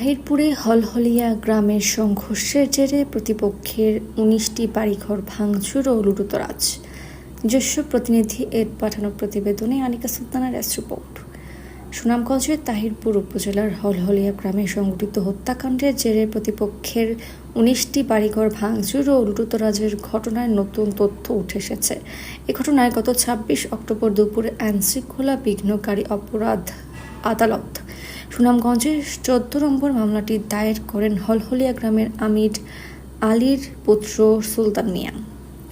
তাহিরপুরে হলহলিয়া গ্রামের সংঘর্ষের জেরে প্রতিপক্ষের উনিশটি বাড়িঘর ভাঙচুর ও লুটতরাজ। নিজস্ব প্রতিনিধি এর পাঠানো প্রতিবেদনে আনিকা সুলতানার এস রিপোর্ট। সুনামগঞ্জের তাহিরপুর উপজেলার হলহলিয়া গ্রামে সংঘটিত হত্যাকাণ্ডের জেরে প্রতিপক্ষের উনিশটি বাড়িঘর ভাঙচুর ও লুটতরাজের ঘটনায় নতুন তথ্য উঠে এসেছে। এ ঘটনায় গত ছাব্বিশ অক্টোবর দুপুরে আইনশৃঙ্খলা বিঘ্নকারী অপরাধ আদালত সুনামগঞ্জের চোদ্দ নম্বর মামলাটি দায়ের করেন হলহলিয়া গ্রামের আমির আলীর পুত্র সুলতান মিয়া।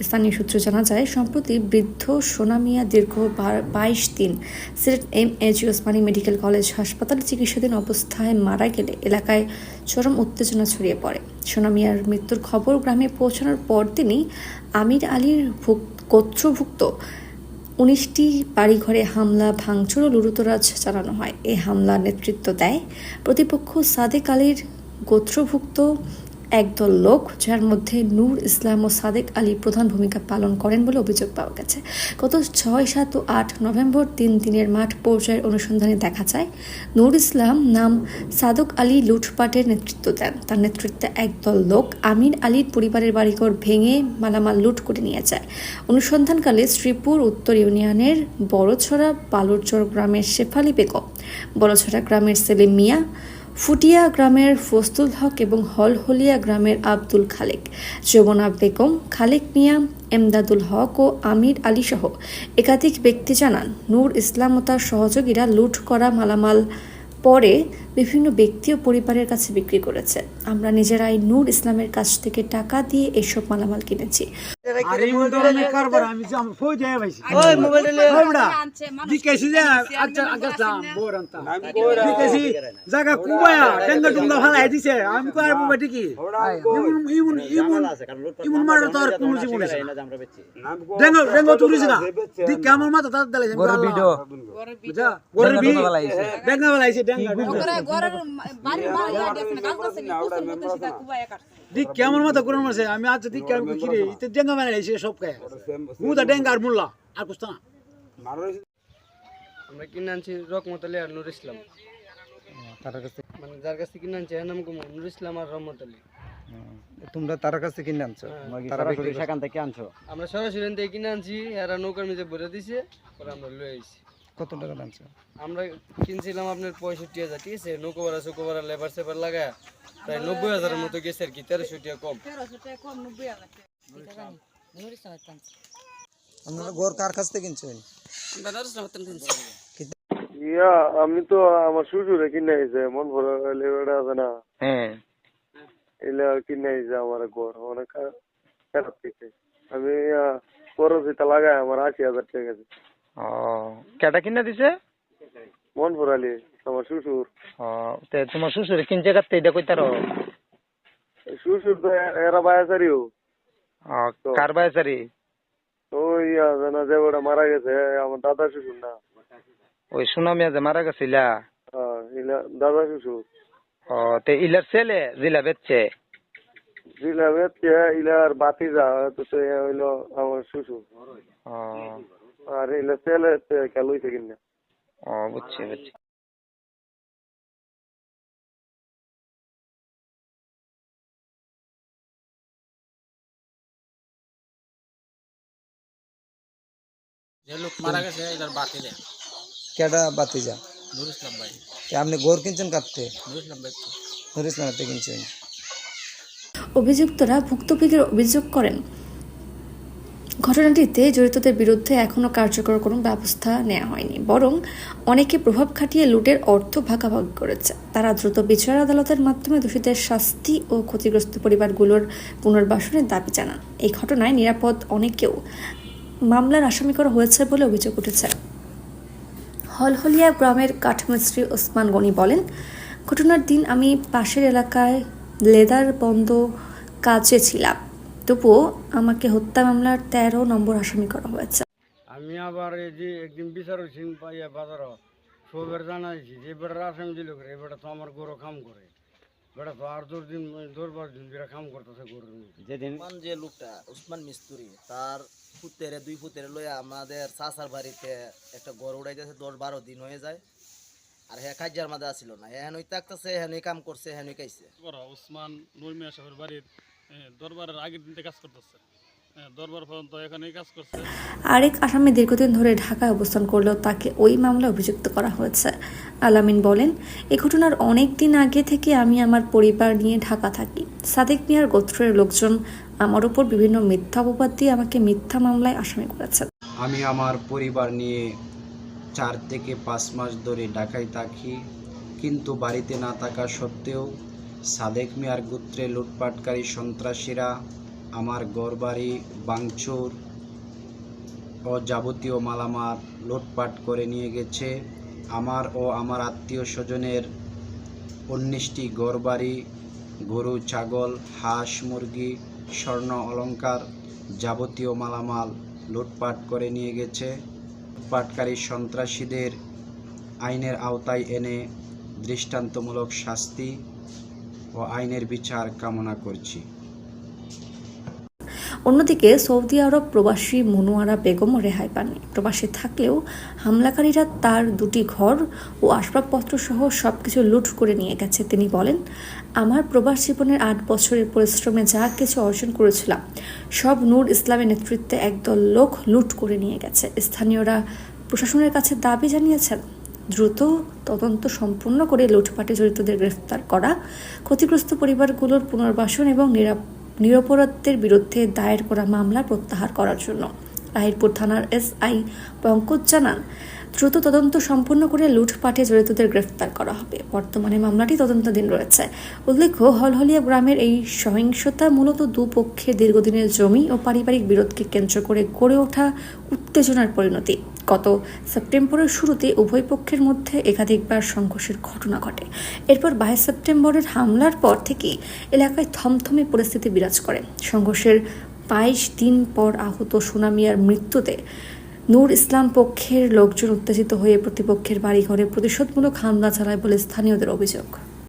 স্থানীয় সূত্রে জানা যায়, সম্প্রতি বৃদ্ধ সোনা মিয়া দীর্ঘ বাইশ দিন Sylhet M H Osmani medical college হাসপাতালে চিকিৎসাধীন অবস্থায় মারা গেলে এলাকায় চরম উত্তেজনা ছড়িয়ে পড়ে। সোনা মিয়ার মৃত্যুর খবর গ্রামে পৌঁছানোর পর তিনি আমির আলীর ভুক- গোত্রভুক্ত উনিশটি বাড়িঘরে হামলা, ভাঙচুর ও লুরুতরাজ চালানো হয়। এ হামলার নেতৃত্ব দেয় প্রতিপক্ষ সাদেক আলীর গোত্রভুক্ত একদল লোক, যার মধ্যে নূর ইসলাম ও সাদেক আলী প্রধান ভূমিকা পালন করেন বলে অভিযোগ পাওয়া গেছে। গত ছয়, সাত ও আট নভেম্বর তিন দিনের মাঠ পর্যায়ের অনুসন্ধানে দেখা যায়, নূর ইসলাম নাম সাদক আলী লুটপাটের নেতৃত্ব দেন। তার নেতৃত্বে একদল লোক আমির আলীর পরিবারের বাড়িঘর ভেঙে মালামাল লুট করে নিয়ে যায়। অনুসন্ধানকালে শ্রীপুর উত্তর ইউনিয়নের বড়ছড়া বালুরচর গ্রামের শেফালি বেগম, বড়ছড়া গ্রামের সেলিম মিয়া ফুটিয়া গ্রামের ফস্তুল হক এবং হলহলিয়া গ্রামের আব্দুল খালেক, যমুনা বেগম, খালেক মিয়া, এমদাদুল হক ও আমির আলী সহ একাধিক ব্যক্তি জানান, নূর ইসলাম ও তার সহযোগীরা লুট করা মালামাল পরে বিভিন্ন ব্যক্তি ও পরিবারের কাছে বিক্রি করেছে। আমরা নিজেরাই নূর ইসলামের কাছ থেকে টাকা দিয়ে এসব মালামাল কিনেছি। আর এই ধরনের কারবার আমি ওই মোবাইল লে যে আচ্ছা আচ্ছা বোরান্তা দিকেছি জায়গা কুবায়া টেঙ্গা টুঙ্গা ফালাই দিছে। আমি কো আর বাবা ঠিকই ইমন ইমন ইমন ইমন মারো তো আর কোন জীবন। আছে ডেঙ্গা ডেঙ্গা তুলিছে না। দিক আমার মাথা তার দালে গরে ভিডিও। বুঝা? গরে ভি ডেঙ্গা ফালাইছে। ডেঙ্গা দিক কেমন মতো কোন মারছে আমি আজ ইতে ডেঙ্গা মারাইছে সব কে? মুদা ডেঙ্গা আর মুল্লা আর কুস্তা না। আমরা কিনে আনছি রকমত আলী আর নুর ইসলাম। মানে যার কাছ থেকে কিনে আনছি এর নাম কুমু নুর ইসলাম আর রহমত আলী। তোমরা তার কাছে কিনে আনছো? তারা করছে। সেখান থেকে আনছো? আমরা সরাসরি থেকে কিনে আনছি এরা নৌকার মিজে ভরে দিছে পরে আমরা লয়ে আইছি। কত টাকা আনছো? আমরা কিনছিলাম আপনার পঁয়ষট্টি হাজার ঠিক আছে? নৌকো ভাড়া চৌকো ভাড়া লেবার সেবার লাগায় প্রায় নব্বই হাজারের মতো গেছে আর কি তেরোশো টাকা কম। আপনারা ঘর কার কাছ থেকে কিনছেন? ইয়া আমি তো আমার শ্বশুরে কিনে আইছে মন ভরা লেবাটা আছে না। হ্যাঁ। এলে কিনে আইছে আমার ঘর অনেক খা- খারাপ থেকে আমি খরচ এটা লাগাই আমার আশি হাজার টাকা গেছে। ও কেটা কিনে দিছে? মন ভরালি আমার শ্বশুর। ও তে তোমার শ্বশুর কিনছে কাতে এটা কইতারো। শ্বশুর তো এ- এরা বায়াচারিও। কার বায়াসারি ওই ইয়া জানা যে ওটা মারা গেছে আমার দাদা শ্বশুর না। ওই সুনামিয়া যে মারা হ্যাঁ, ইলা? দাদা শ্বশুর ও তে ইলার ছেলে জিলা বেচছে জিলা বেচছে ইলার বাতি যা তো সে হইল আমার শ্বশুর আর ইলা ছেলে খেল হইছে কিনা ও বুঝছি বুঝছি যে লোক মারা গেছে এটার কেডা বাতি যা? নুর ইসলাম ভাই। আপনি ঘর কিনছেন কাটতে নুর ইসলাম ভাই নুর ইসলামতে কিনছেন? অভিযুক্তরা ভুক্তভোগীর অভিযোগ করেন। ঘটনাটিতে জড়িতদের বিরুদ্ধে এখনও কার্যকর কোনো ব্যবস্থা নেওয়া হয়নি বরং অনেকে প্রভাব খাটিয়ে লুটের অর্থ ভাগাভাগি করেছে। তারা দ্রুত বিচার আদালতের মাধ্যমে দোষীদের শাস্তি ও ক্ষতিগ্রস্ত পরিবারগুলোর পুনর্বাসনের দাবি জানান। এই ঘটনায় নিরাপদ অনেকেও মামলার আসামি করা হয়েছে বলে অভিযোগ উঠেছে। হলহলিয়া গ্রামের কাঠমিস্ত্রি ওসমান গনি বলেন ঘটনার দিন আমি পাশের এলাকায় লেদার বন্ধ কাজে ছিলাম। তবুও আমাকে হত্যা মামলার তেরো নম্বর আসামি করা হয়েছে। আমি আবার এই যে একদিন বিচার হয়েছি পাইয়া বাজার সবের জানাইছি যে বেটার আসামি দিল করে বেটা তো আমার গরু কাম করে। বেটা তো আর দশ দিন দশ বারো দিন বেটা কাম করতেছে গরুর যেদিন যে লোকটা উসমান মিস্তুরি তার ফুতেরে দুই ফুতেরে লইয়া আমাদের চাচার বাড়িতে একটা ঘর উড়াইতেছে দশ বারো দিন হয়ে যায়। আর হ্যাঁ কাজ্যার মাঝে আসিল না হ্যাঁ হেনই থাকতেছে হেনই কাম করছে হেনই খাইছে। ওসমান নুরমিয়া সাহেবের বাড়ির দরবারের আগের দিনতে কাজ করতেছে। আরেক আসামি দীর্ঘদিন ধরে ঢাকায় অবস্থান করলেও তাকে ওই মামলায় অভিযুক্ত করা হয়েছে। আলামিন বলেন এ ঘটনার অনেক দিন আগে থেকে আমি আমার পরিবার নিয়ে ঢাকা থাকি। সাদেক মিয়ার গোত্রের লোকজন আমার উপর বিভিন্ন মিথ্যা অপবাদ দিয়ে আমাকে মিথ্যা মামলায় আসামি করেছেন আমি আমার পরিবার নিয়ে চার থেকে পাঁচ মাস ধরে ঢাকায় থাকি, কিন্তু বাড়িতে না থাকা সত্ত্বেও সাদেক মিয়ার গোত্রে লুটপাটকারী সন্ত্রাসীরা আমার গড়বাড়ি বাংচুর ও যাবতীয় মালামাল লুটপাট করে নিয়ে গেছে। আমার ও আমার আত্মীয় স্বজনের উনিশটি গড়বাড়ি গরু, ছাগল, হাঁস, মুরগি স্বর্ণ অলঙ্কার যাবতীয় মালামাল লুটপাট করে নিয়ে গেছে। লুটপাটকারী সন্ত্রাসীদের আইনের আওতায় এনে দৃষ্টান্তমূলক শাস্তি ও আইনের বিচার কামনা করছি। অন্যদিকে সৌদি আরব প্রবাসী মনোয়ারা বেগমও রেহাই পাননি। প্রবাসী থাকলেও হামলাকারীরা তার দুটি ঘর ও আসবাবপত্র সহ সবকিছু লুট করে নিয়ে গেছে। তিনি বলেন, আমার প্রবাস জীবনের আট বছরের পরিশ্রমে যা কিছু অর্জন করেছিলাম, সব নূর ইসলামের নেতৃত্বে একদল লোক লুট করে নিয়ে গেছে। স্থানীয়রা প্রশাসনের কাছে দাবি জানিয়েছেন, দ্রুত তদন্ত সম্পূর্ণ করে লুটপাটে জড়িতদের গ্রেফতার করা, ক্ষতিগ্রস্ত পরিবারগুলোর পুনর্বাসন এবং নিরাপ নিরপরাধদের বিরুদ্ধে দায়ের করা মামলা প্রত্যাহার করার জন্য। রাহিরপুর থানার এসআই পঙ্কজ জানান, দ্রুত তদন্ত সম্পন্ন করে লুটপাটে জড়িতদের গ্রেফতার করা হবে। বর্তমানে মামলাটি তদন্তাধীন রয়েছে। উল্লেখ্য, হলহলিয়া গ্রামের এই সহিংসতা মূলত দুপক্ষের দীর্ঘদিনের জমি ও পারিবারিক বিরোধকে কেন্দ্র করে গড়ে ওঠা উত্তেজনার পরিণতি। গত সেপ্টেম্বরের শুরুতে উভয় পক্ষের মধ্যে একাধিকবার সংঘর্ষের ঘটনা ঘটে। এরপর বাইশ সেপ্টেম্বরের হামলার পর থেকেই এলাকায় থমথমে পরিস্থিতি বিরাজ করে। সংঘর্ষের বাইশ দিন পর আহত সুনামিয়ার মৃত্যুতে নূর ইসলাম পক্ষের লোকজন উত্তেজিত হয়ে প্রতিপক্ষের বাড়িঘরে প্রতিশোধমূলক হামলা চালায় বলে স্থানীয়দের অভিযোগ।